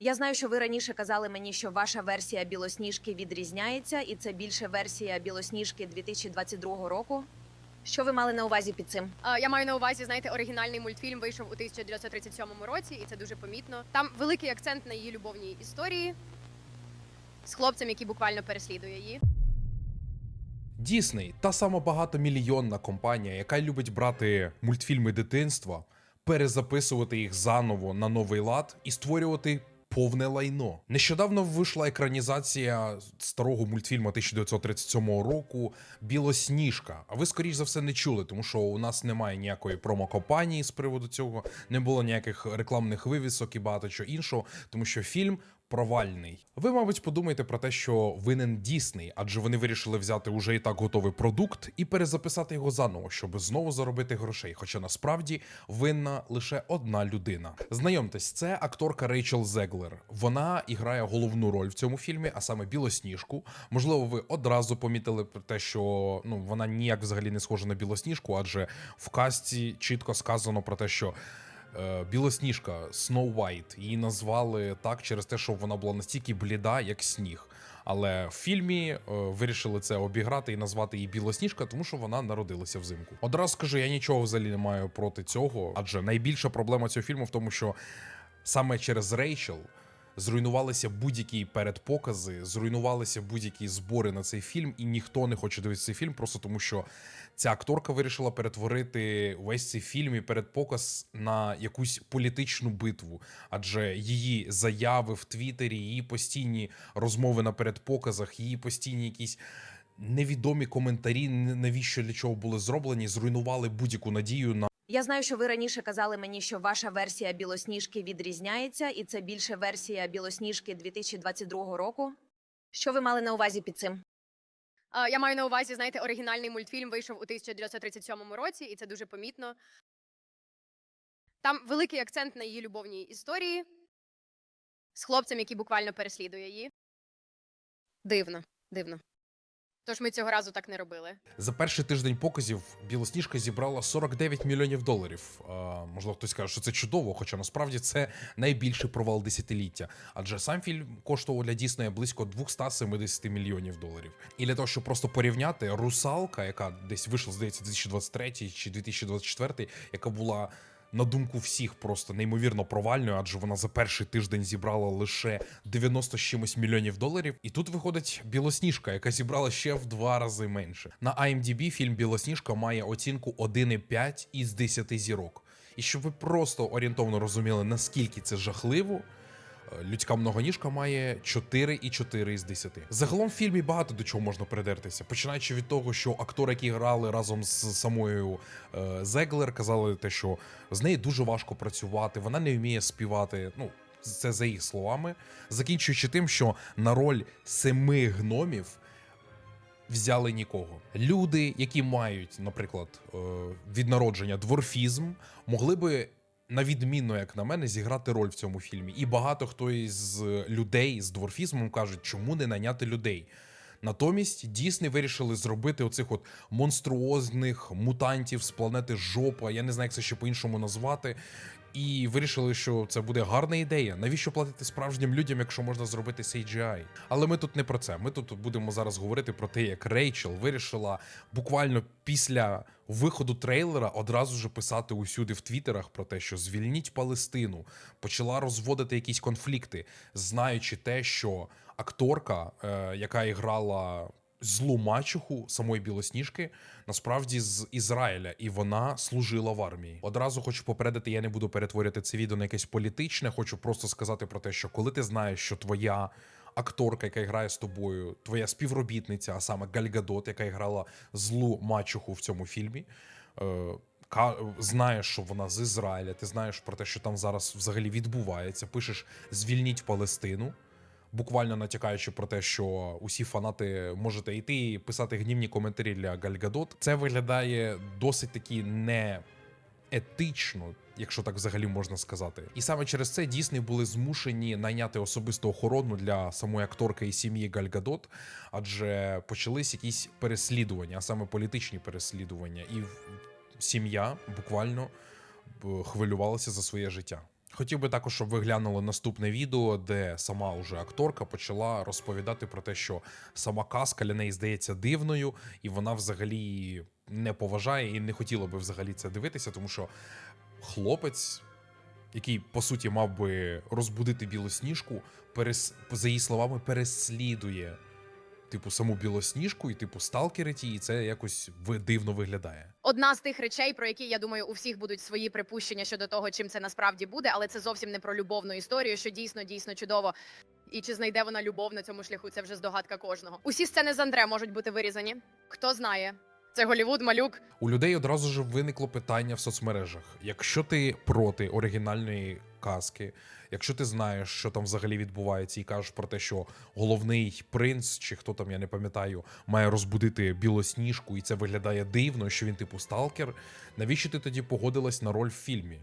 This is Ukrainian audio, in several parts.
Я знаю, що ви раніше казали мені, що ваша версія білосніжки відрізняється, і це більше версія білосніжки 2022 року. Що ви мали на увазі під цим? А, Я маю на увазі, знаєте, оригінальний мультфільм вийшов у 1937 році, і це дуже помітно. Там великий акцент на її любовній історії з хлопцем, який буквально переслідує її. Дісней та сама багатомільйонна компанія, яка любить брати мультфільми дитинства, перезаписувати їх заново на новий лад і створювати повне лайно. Нещодавно вийшла екранізація старого мультфільму 1937 року Білосніжка. А ви, скоріш за все, не чули, тому що у нас немає ніякої промокомпанії з приводу цього, не було ніяких рекламних вивісок і багато чого іншого, тому що фільм провальний. Ви, мабуть, подумаєте про те, що винен Дісней, адже вони вирішили взяти уже і так готовий продукт і перезаписати його заново, щоб знову заробити грошей. Хоча насправді винна лише одна людина. Знайомтесь, це акторка Рейчел Зеглер. Вона іграє головну роль в цьому фільмі, а саме білосніжку. Можливо, ви одразу помітили про те, що ну вона ніяк взагалі не схожа на білосніжку, адже в касті чітко сказано про те, що. Е, Білосніжка Snow White. Її назвали так через те, що вона була настільки бліда, як сніг. Але в фільмі е, вирішили це обіграти і назвати її Білосніжка, тому що вона народилася взимку. Одразу скажу, я нічого взагалі не маю проти цього, адже найбільша проблема цього фільму в тому, що саме через Рейчел зруйнувалися будь-які передпокази, зруйнувалися будь-які збори на цей фільм, і ніхто не хоче дивитися цей фільм, просто тому що ця акторка вирішила перетворити весь цей фільм і передпоказ на якусь політичну битву, адже її заяви в Твіттері, її постійні розмови на передпоказах, її постійні якісь. Невідомі коментарі, навіщо для чого були зроблені, зруйнували будь-яку надію на Я знаю, що ви раніше казали мені, що ваша версія білосніжки відрізняється, і це більше версія білосніжки 2022 року. Що ви мали на увазі під цим? Я маю на увазі, знаєте, оригінальний мультфільм вийшов у 1937 році, і це дуже помітно. Там великий акцент на її любовній історії з хлопцем, який буквально переслідує її. Дивно, дивно. Тож ми цього разу так не робили. За перший тиждень показів Білосніжка зібрала 49 мільйонів доларів. А, можливо, хтось каже, що це чудово, хоча насправді це найбільший провал десятиліття. Адже сам фільм коштував для Діснея близько 270 мільйонів доларів. І для того, щоб просто порівняти, русалка, яка десь вийшла, здається, 2023 чи 2024, яка була. На думку всіх просто неймовірно провальною, адже вона за перший тиждень зібрала лише 90 з чимось мільйонів доларів. І тут виходить Білосніжка, яка зібрала ще в два рази менше. На IMDb фільм Білосніжка має оцінку 1,5 із 10 зірок. І щоб ви просто орієнтовно розуміли, наскільки це жахливо. Людська многоніжка має 4,4 із 10. Загалом в фільмі багато до чого можна придертися. Починаючи від того, що актори, які грали разом з самою е, Зеглер, казали те, що з нею дуже важко працювати, вона не вміє співати. Ну, це за їх словами. Закінчуючи тим, що на роль семи гномів взяли нікого. Люди, які мають, наприклад, е, від народження дворфізм, могли би. На відмінно, як на мене, зіграти роль в цьому фільмі. І багато хто із людей з дворфізмом кажуть, чому не наняти людей. Натомість Дісни вирішили зробити оцих от монструозних мутантів з планети Жопа. Я не знаю, як це ще по-іншому назвати. І вирішили, що це буде гарна ідея. Навіщо платити справжнім людям, якщо можна зробити CGI? Але ми тут не про це. Ми тут будемо зараз говорити про те, як Рейчел вирішила буквально після виходу трейлера одразу ж писати усюди в твіттерах про те, що звільніть Палестину, почала розводити якісь конфлікти, знаючи те, що акторка, е, яка іграла злу мачуху самої білосніжки, насправді з Ізраїля, і вона служила в армії. Одразу хочу попередити, я не буду перетворювати це відео на якесь політичне. Хочу просто сказати про те, що коли ти знаєш, що твоя акторка, яка грає з тобою, твоя співробітниця, а саме Гальгадот, яка грала злу мачуху в цьому фільмі. е, Знаєш, що вона з Ізраїля, ти знаєш про те, що там зараз взагалі відбувається. Пишеш звільніть Палестину буквально натякаючи про те, що усі фанати можете йти і писати гнівні коментарі для Гальгадот. Це виглядає досить таки не етично, якщо так взагалі можна сказати. І саме через це Дісней були змушені найняти особисту охорону для самої акторки і сім'ї Гальгадот, адже почались якісь переслідування, а саме політичні переслідування, і сім'я буквально хвилювалася за своє життя. Хотів би також, щоб ви глянули наступне відео, де сама уже акторка почала розповідати про те, що сама казка для неї здається дивною, і вона взагалі не поважає і не хотіла би взагалі це дивитися, тому що хлопець, який по суті мав би розбудити білосніжку, перес... за її словами, переслідує. Типу, саму білосніжку і типу сталкерить її, і це якось дивно виглядає. Одна з тих речей, про які я думаю, у всіх будуть свої припущення щодо того, чим це насправді буде, але це зовсім не про любовну історію, що дійсно дійсно чудово. І чи знайде вона любов на цьому шляху? Це вже здогадка кожного. Усі сцени з Андре можуть бути вирізані. Хто знає? Це Голівуд, малюк. У людей одразу ж виникло питання в соцмережах: якщо ти проти оригінальної казки, якщо ти знаєш, що там взагалі відбувається, і кажеш про те, що головний принц, чи хто там, я не пам'ятаю, має розбудити білосніжку, і це виглядає дивно, що він типу сталкер. Навіщо ти тоді погодилась на роль в фільмі?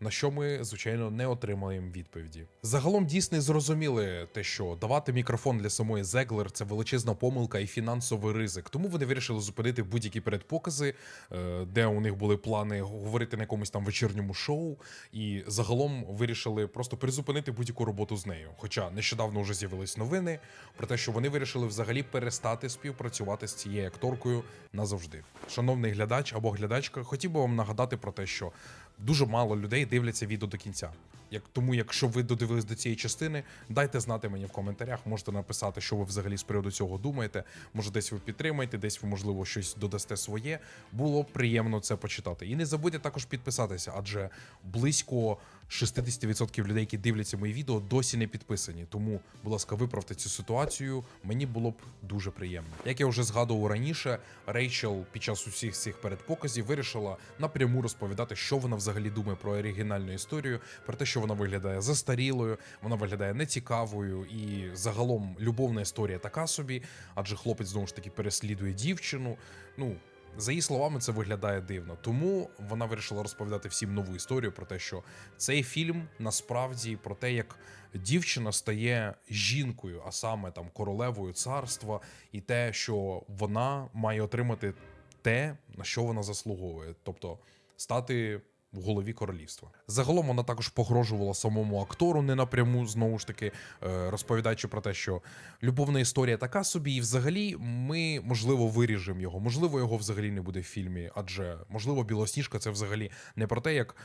На що ми, звичайно, не отримаємо відповіді. Загалом Дісней зрозуміли те, що давати мікрофон для самої Зеглер це величезна помилка і фінансовий ризик. Тому вони вирішили зупинити будь-які передпокази, е, де у них були плани говорити на якомусь там вечірньому шоу, і загалом вирішили просто призупинити будь-яку роботу з нею. Хоча нещодавно вже з'явились новини про те, що вони вирішили взагалі перестати співпрацювати з цією акторкою назавжди. Шановний глядач або глядачка, хотів би вам нагадати про те, що дуже мало людей дивляться відео до кінця. Як тому, якщо ви додивились до цієї частини, дайте знати мені в коментарях. Можете написати, що ви взагалі з приводу цього думаєте. Може, десь ви підтримаєте, десь ви, можливо, щось додасте своє. Було приємно це почитати. І не забудьте також підписатися, адже близько 60% людей, які дивляться мої відео, досі не підписані. Тому, будь ласка, виправте цю ситуацію. Мені було б дуже приємно. Як я вже згадував раніше, Рейчел під час усіх цих передпоказів вирішила напряму розповідати, що вона взагалі думає про оригінальну історію, про те, що вона виглядає застарілою, вона виглядає нецікавою, і загалом любовна історія така собі, адже хлопець знову ж таки переслідує дівчину. Ну. За її словами, це виглядає дивно. Тому вона вирішила розповідати всім нову історію про те, що цей фільм насправді про те, як дівчина стає жінкою, а саме там королевою царства, і те, що вона має отримати те, на що вона заслуговує, тобто стати в голові королівства. Загалом вона також погрожувала самому актору не напряму, знову ж таки, е, розповідаючи про те, що любовна історія така собі, і взагалі ми можливо виріжемо його, можливо, його взагалі не буде в фільмі, адже можливо, білосніжка це взагалі не про те, як.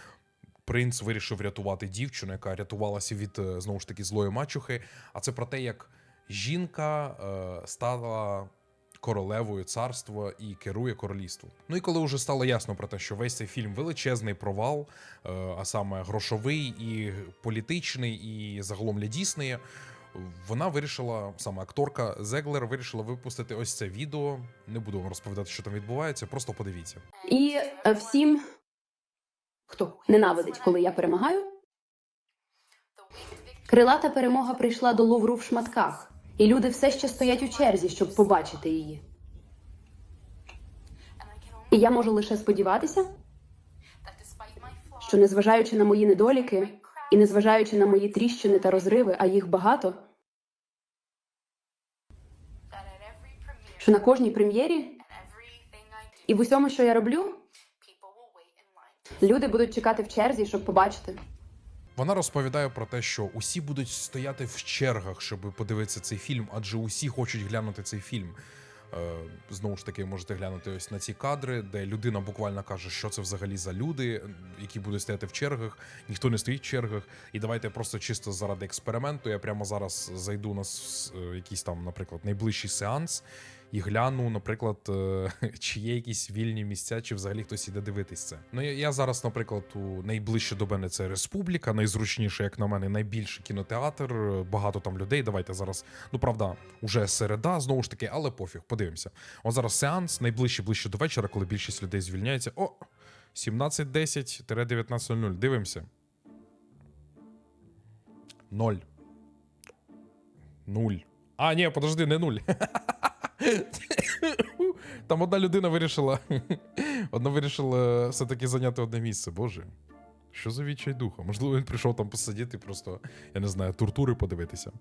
Принц вирішив рятувати дівчину, яка рятувалася від е, знову ж таки злої мачухи. А це про те, як жінка е, стала королевою царства і керує королівством. Ну і коли вже стало ясно про те, що весь цей фільм величезний провал, е, а саме грошовий і політичний, і загалом для Діснея, вона вирішила, саме акторка Зеглер вирішила випустити ось це відео. Не буду вам розповідати, що там відбувається, просто подивіться. І е, всім, хто ненавидить, коли я перемагаю. Крилата перемога прийшла до Лувру в шматках, і люди все ще стоять у черзі, щоб побачити її. І я можу лише сподіватися, що незважаючи на мої недоліки і незважаючи на мої тріщини та розриви, а їх багато, що на кожній прем'єрі і в усьому, що я роблю, люди будуть чекати в черзі, щоб побачити. Вона розповідає про те, що усі будуть стояти в чергах, щоб подивитися цей фільм, адже усі хочуть глянути цей фільм. Е, Знову ж таки, можете глянути ось на ці кадри, де людина буквально каже, що це взагалі за люди, які будуть стояти в чергах. Ніхто не стоїть в чергах. І давайте просто чисто заради експерименту. Я прямо зараз зайду на е, якийсь там, наприклад, найближчий сеанс і гляну, наприклад, е, чи є якісь вільні місця, чи взагалі хтось іде дивитись це. Ну я, зараз, наприклад, у найближче до мене це Республіка, найзручніше, як на мене, найбільший кінотеатр. е, Багато там людей. Давайте зараз. Ну правда, уже середа, знову ж таки, але пофіг, подивимося. От зараз сеанс, найближче ближче до вечора, коли більшість людей звільняється. О! 17.10-19.00. Дивимося. Ноль. Нуль. А, ні, подожди, не нуль. Там одна людина вирішила. Одна вирішила все-таки зайняти одне місце. Боже. Що за відчай духа? Можливо, він прийшов там посидіти, просто, я не знаю, тортури подивитися.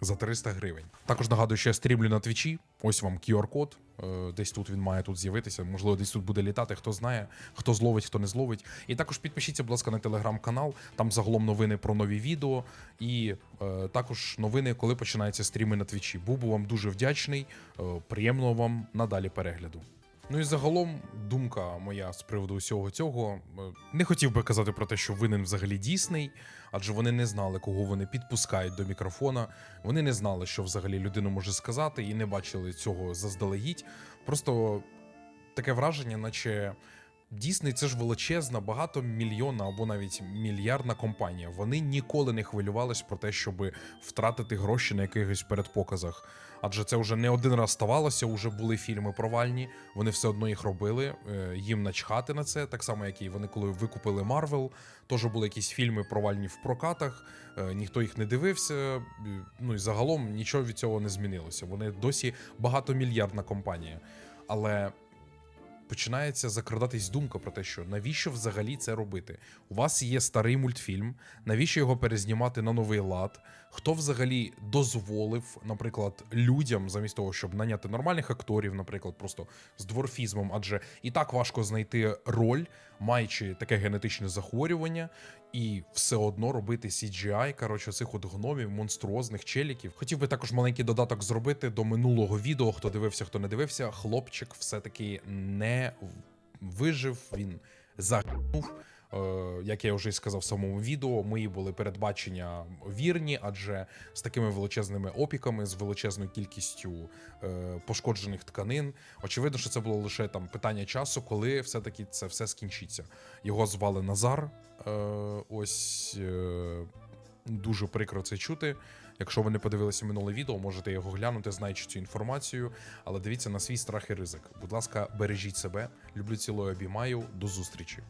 За 300 гривень. Також нагадую, що я стрімлю на твічі. Ось вам QR-код. Е, Десь тут він має тут з'явитися. Можливо, десь тут буде літати. Хто знає, хто зловить, хто не зловить. І також підпишіться, будь ласка, на телеграм-канал. Там загалом новини про нові відео і е, також новини, коли починаються стріми на твічі. Був вам дуже вдячний. Е, приємного вам надалі перегляду. Ну і загалом думка моя з приводу усього цього. е, Не хотів би казати про те, що винен взагалі дійсний, адже вони не знали, кого вони підпускають до мікрофона. Вони не знали, що взагалі людина може сказати, і не бачили цього заздалегідь. Просто таке враження, наче Дійсний це ж величезна, багатомільйонна або навіть мільярдна компанія. Вони ніколи не хвилювались про те, щоб втратити гроші на якихось передпоказах. Адже це вже не один раз ставалося, вже були фільми провальні, вони все одно їх робили. е, Їм начхати на це, так само, як і вони, коли викупили Марвел, теж були якісь фільми провальні в прокатах, е, ніхто їх не дивився. Ну і загалом нічого від цього не змінилося. Вони досі багатомільярдна компанія. Але починається закрадатись думка про те, що навіщо взагалі це робити? У вас є старий мультфільм, навіщо його перезнімати на новий лад? Хто взагалі дозволив, наприклад, людям, замість того, щоб наняти нормальних акторів, наприклад, просто з дворфізмом, адже і так важко знайти роль, маючи таке генетичне захворювання, і все одно робити CGI, коротше, цих от гномів, монструозних челіків. Хотів би також маленький додаток зробити до минулого відео. Хто дивився, хто не дивився. Хлопчик все-таки не вижив, він загинув. Е, Як я вже сказав в самому відео, мої були передбачення вірні, адже з такими величезними опіками, з величезною кількістю е, пошкоджених тканин. Очевидно, що це було лише там питання часу, коли все-таки це все скінчиться. Його звали Назар. Е, ось дуже прикро це чути. Якщо ви не подивилися минуле відео, можете його глянути, знаючи цю інформацію. Але дивіться на свій страх і ризик. Будь ласка, бережіть себе. Люблю цілою обіймаю. До зустрічі.